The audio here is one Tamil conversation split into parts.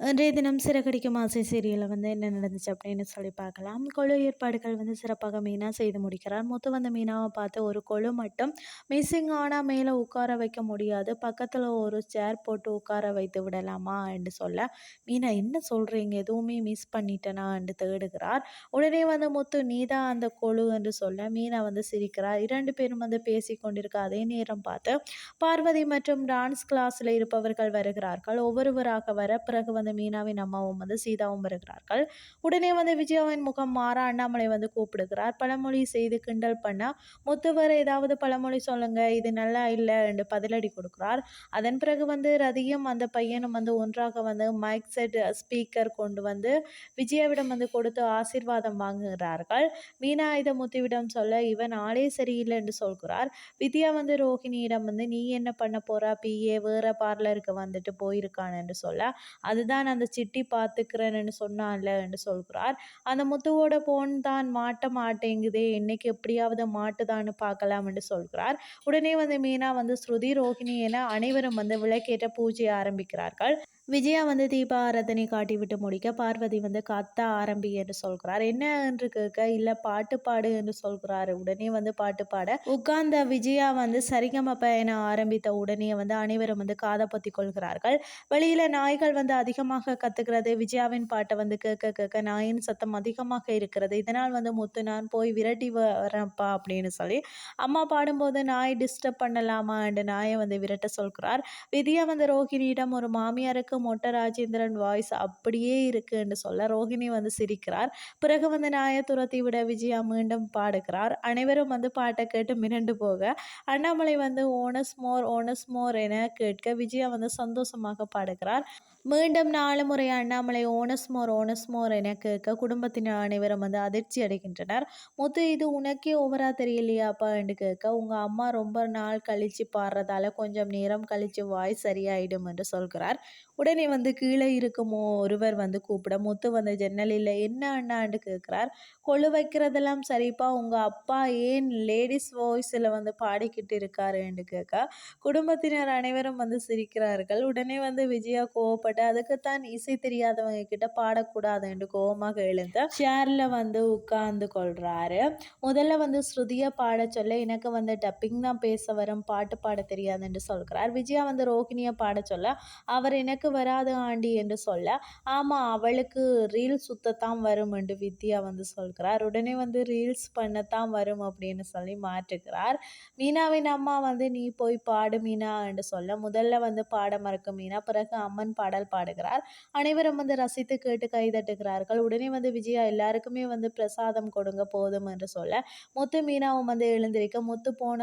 இன்றைய தினம் சிறகடிக்கும் ஆசை சீரியலில் வந்து என்ன நடந்துச்சு அப்படின்னு சொல்லி பார்க்கலாம். கொழு ஏற்பாடுகள் வந்து சிறப்பாக மீனா செய்து முடிக்கிறார். முத்து வந்த மீனாவை பார்த்து ஒரு கொழு மட்டும் மிஸ்ஸிங் ஆனால் மேலே உட்கார வைக்க முடியாது. பக்கத்தில் ஒரு சேர் போட்டு உட்கார வைத்து விடலாமா என்று சொல்ல மீனா என்ன சொல்கிறீங்க எதுவுமே மிஸ் பண்ணிட்டேனா? என்று தேடுகிறார். உடனே வந்து முத்து நீதான் அந்த கொழு என்று சொல்ல மீனா வந்து சிரிக்கிறார். இரண்டு பேரும் வந்து பேசி கொண்டிருக்க அதே நேரம் பார்த்து பார்வதி மற்றும் டான்ஸ் கிளாஸில் இருப்பவர்கள் வருகிறார்கள். ஒவ்வொருவராக வர பிறகு வந்து மீனாவின் அம்மாவும் வந்து சீதாவும் வருகிறார்கள். உடனே வந்து விஜயாவின் முகம் மாற அண்ணாமலை வந்து கூப்பிடுகிறார். பழமொழி செய்து கிண்டல் பண்ண முத்துவர் ஏதாவது பழமொழி சொல்லுங்க. இது நல்லா இல்லை என்று பதிலடி கொடுக்கிறார். அதன் பிறகு வந்து ரதியும் அந்த பையனும் வந்து ஒன்றாக வந்து மைக் செட் ஸ்பீக்கர் கொண்டு வந்து விஜயாவிடம் வந்து கொடுத்து ஆசீர்வாதம் வாங்குகிறார்கள். மீனா இதை முத்துவிடம் சொல்ல இவன் ஆளே சரியில்லை என்று சொல்கிறார். வித்யா வந்து ரோஹிணியிடம் வந்து நீ என்ன பண்ண போறா? பிஏ வேற பார்லருக்கு வந்துட்டு போயிருக்கான் என்று சொல்ல அதுதான் தான் அந்த சிட்டி பார்த்துக்கிறேன்னு சொன்னான்லன்னு சொல்கிறார். அந்த முத்துவோட போன் தான் மாட்ட மாட்டேங்குதே இன்னைக்கு எப்படியாவது மாட்டுதான்னு பார்க்கலாம் என்று சொல்கிறார். உடனே வந்து மீனா வந்து ஸ்ருதி ரோஹிணி என அனைவரும் வந்து விளக்கேற்ற பூஜை ஆரம்பிக்கிறார்கள். விஜயா வந்து தீபாரதனை காட்டி விட்டு முடிக்க பார்வதி வந்து கத்த ஆரம்பி என்று சொல்கிறார். என்ன என்று கேட்க இல்லை பாட்டு பாடு என்று சொல்கிறார். உடனே வந்து பாட்டு பாட உட்கார்ந்த விஜயா வந்து சரிகமப்ப என ஆரம்பித்த உடனே வந்து அனைவரும் வந்து காதை பத்தி கொள்கிறார்கள். வெளியில நாய்கள் வந்து அதிகம் அதிகமாக கத்துக்கிறது விஜயாவின் பாட்டை வந்து கேட்க கேட்க நாயின் சத்தம் அதிகமாக இருக்கிறது. இதனால் வந்து முத்து நான் போய் விரட்டி வரப்பா அப்படின்னு சொல்லி அம்மா பாடும்போது நாய் டிஸ்டர்ப் பண்ணலாமா? என்று நாயை வந்து விரட்ட சொல்கிறார். விதியா வந்து ரோஹிணியிடம் ஒரு மாமியாருக்கு மொட்டை ராஜேந்திரன் வாய்ஸ் அப்படியே இருக்கு என்று சொல்ல ரோஹிணி வந்து சிரிக்கிறார். பிறகு வந்து நாயை துரத்தி விட விஜயா மீண்டும் பாடுகிறார். அனைவரும் வந்து பாட்டை கேட்டு மிரண்டு போக அண்ணாமலை வந்து ஓனஸ் மோர் ஓனஸ் மோர் என கேட்க விஜயா வந்து சந்தோஷமாக பாடுகிறார். மீண்டும் நாலு முறை Annamalai once more once more என கேட்க குடும்பத்தினர் அனைவரும் வந்து அதிர்ச்சி அடைகின்றனர். முத்து இது உனக்கே ஓவரா தெரியலையாப்பா? என்று கேட்க உங்க அம்மா ரொம்ப நாள் கழிச்சு பாடுறதால கொஞ்சம் நேரம் கழிச்சு வாய் சரியாயிடும் என்று சொல்கிறார். உடனே வந்து கீழே இருக்குமோ ஒருவர் வந்து கூப்பிட முத்து வந்து ஜன்னலில் என்ன அண்ணாண்டு கேட்குறார். கொழு வைக்கிறதெல்லாம் சரிப்பா உங்கள் அப்பா ஏன் லேடிஸ் வாய்ஸில் வந்து பாடிக்கிட்டு இருக்காருன்னு கேட்க குடும்பத்தினர் அனைவரும் வந்து சிரிக்கிறார்கள். உடனே வந்து விஜயா கோவப்பட்டு அதுக்கு தான் இசை தெரியாதவங்க கிட்ட பாடக்கூடாது என்று கோபமாக எழுந்து ஷேரில் வந்து உட்கார்ந்து கொள்றாரு. முதல்ல வந்து ஸ்ருதியை பாட சொல்ல எனக்கு வந்து டப்பிங் தான் பேச வரும் பாட்டு பாட தெரியாது என்று சொல்கிறார் விஜயா வந்து ரோஹிணியை பாட சொல்ல அவர் எனக்கு வராது ஆண்டி என்று சொல்ல ஆமாம் அவளுக்கு ரீல்ஸ் சுத்தத்தான் வரும் என்று வித்யா வந்து சொல்கிறார். உடனே வந்து ரீல்ஸ் பண்ணத்தான் வரும் அப்படின்னு சொல்லி மாற்றுகிறார். மீனாவின் அம்மா வந்து நீ போய் பாடு மீனா என்று சொல்ல முதல்ல வந்து பாட மறக்கும் மீனா பிறகு அம்மன் பாடல் பாடுகிறார். அனைவரும் வந்து ரசித்து கேட்டு கைதட்டுகிறார்கள் உடனே வந்து விஜயா எல்லாருக்குமே வந்து பிரசாதம் கொடுங்க போதும் என்று சொல்ல முத்து மீனாவும் வந்து எழுந்திருக்க முத்து போன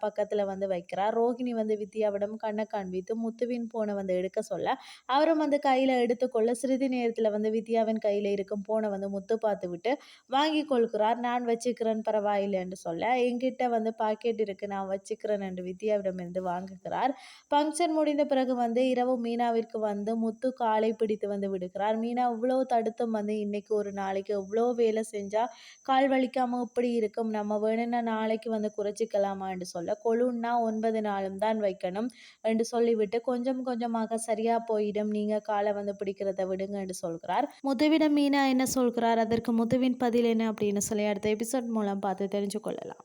பக்கத்தில் வந்து வைக்கிறார். ரோஹிணி வந்து வித்யாவிடம் கண்ணை காண்பித்து முத்துவின் போனை வந்து எடுக்க சொல்ல அவரும் வந்து கையில் எடுத்துக்கொள்ள சிறிது நேரத்தில் வந்து வித்யாவின் கையில் இருக்கும் போனை வந்து முத்து பார்த்து விட்டு வாங்கி கொள்கிறார் நான் வச்சுக்கிறேன் பரவாயில்லை என்று சொல்ல என்கிட்ட வந்து பாக்கெட் இருக்கு நான் வச்சுக்கிறேன் என்று வித்யாவிடமிருந்து வாங்குகிறார். ஃபங்க்ஷன் முடிந்த பிறகு வந்து இரவு மீனாவிற்கு வந்து முத்து காலை பிடித்து வந்து விடுகிறார். மீனா இவ்வளோ தடுத்தும் வந்து இன்னைக்கு ஒரு நாளைக்கு இவ்வளோ வேலை செஞ்சால் கால் வலிக்காமல் இப்படி இருக்கும். நம்ம வேணும்னா நாளைக்கு வந்து குறைச்சிக்கலாமான்னு சொல்ல கொழுன்னா ஒன்பது நாளும் தான் வைக்கணும் என்று சொல்லிவிட்டு கொஞ்சம் கொஞ்சமாக சரியாக போயிடும் நீங்கள் காலை வந்து பிடிக்கிறத விடுங்க என்று சொல்கிறார். முத்துவிடம் மீனா என்ன சொல்கிறார்? அதற்கு முத்துவின் பதில் என்ன அப்படின்னு சொல்லி அடுத்த எபிசோட் மூலம் பார்த்து தெரிஞ்சு கொள்ளலாம்